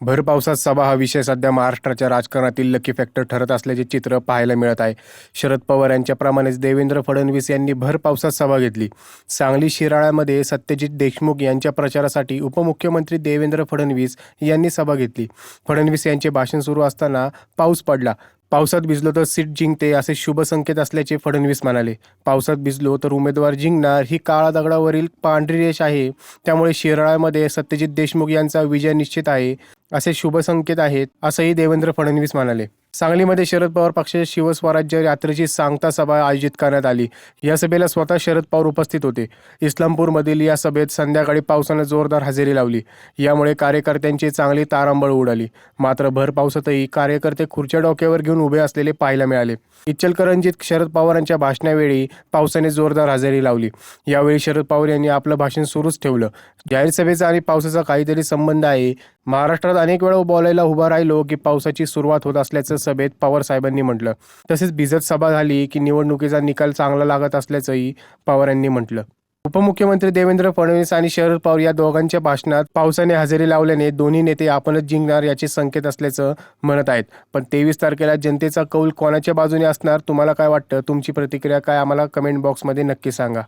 भर पावसात सभा हा विषय सध्या महाराष्ट्राच्या राजकारणातील लकी फॅक्टर ठरत असल्याचे चित्र पाहायला मिळत आहे. शरद पवार यांच्याप्रमाणेच देवेंद्र फडणवीस यांनी भर पावसात सभा घेतली. सांगली शिराळ्यामध्ये सत्यजित देशमुख यांच्या प्रचारासाठी उपमुख्यमंत्री देवेंद्र फडणवीस यांनी सभा घेतली. फडणवीस यांचे भाषण सुरू असताना पाऊस पडला. पावसात भिजलो तर सीट जिंकते असे शुभ संकेत असल्याचे फडणवीस म्हणाले. पावसात भिजलो तर उमेदवार जिंकणार ही काळा दगडावरील पांढरी रेष आहे. त्यामुळे शिराळामध्ये सत्यजित देशमुख यांचा विजय निश्चित आहे असे शुभ संकेत आहेत असंही देवेंद्र फडणवीस म्हणाले. सांगलीमध्ये शरद पवार पक्षाच्या शिवस्वराज्य यात्रेची सांगता सभा आयोजित करण्यात आली. या सभेला स्वतः शरद पवार उपस्थित होते. इस्लामपूरमधील या सभेत संध्याकाळी पावसानं जोरदार हजेरी लावली. यामुळे कार्यकर्त्यांची चांगली तारांबळ उडाली. मात्र भर पावसातही कार्यकर्ते खुर्च्या डोक्यावर घेऊन उभे असलेले पाहायला मिळाले. इचलकरंजीत शरद पवारांच्या भाषणावेळी पावसाने जोरदार हजेरी लावली. यावेळी शरद पवार यांनी आपलं भाषण सुरूच ठेवलं. जाहीर सभेचा आणि पावसाचा काहीतरी संबंध आहे महाराष्ट्रात अनेक वेळा बोलायला उभा राहिलो की पावसाची सुरुवात होत असल्याचं सभेत पवार साहेबांनी म्हटलं. तसेच भिजत सभा झाली की निवडणुकीचा निकाल चांगला लागत असल्याचंही पवार यांनी म्हटलं. उपमुख्यमंत्री देवेंद्र फडणवीस आणि शरद पवार या दोघांच्या भाषणात पावसाने हजेरी लावल्याने दोन्ही नेते आपणच जिंकणार याचे संकेत असल्याचं म्हणत आहेत. पण तेवीस तारखेला जनतेचा कौल कोणाच्या बाजूने असणार तुम्हाला काय वाटतं? तुमची प्रतिक्रिया काय? आम्हाला कमेंट बॉक्समध्ये नक्की सांगा.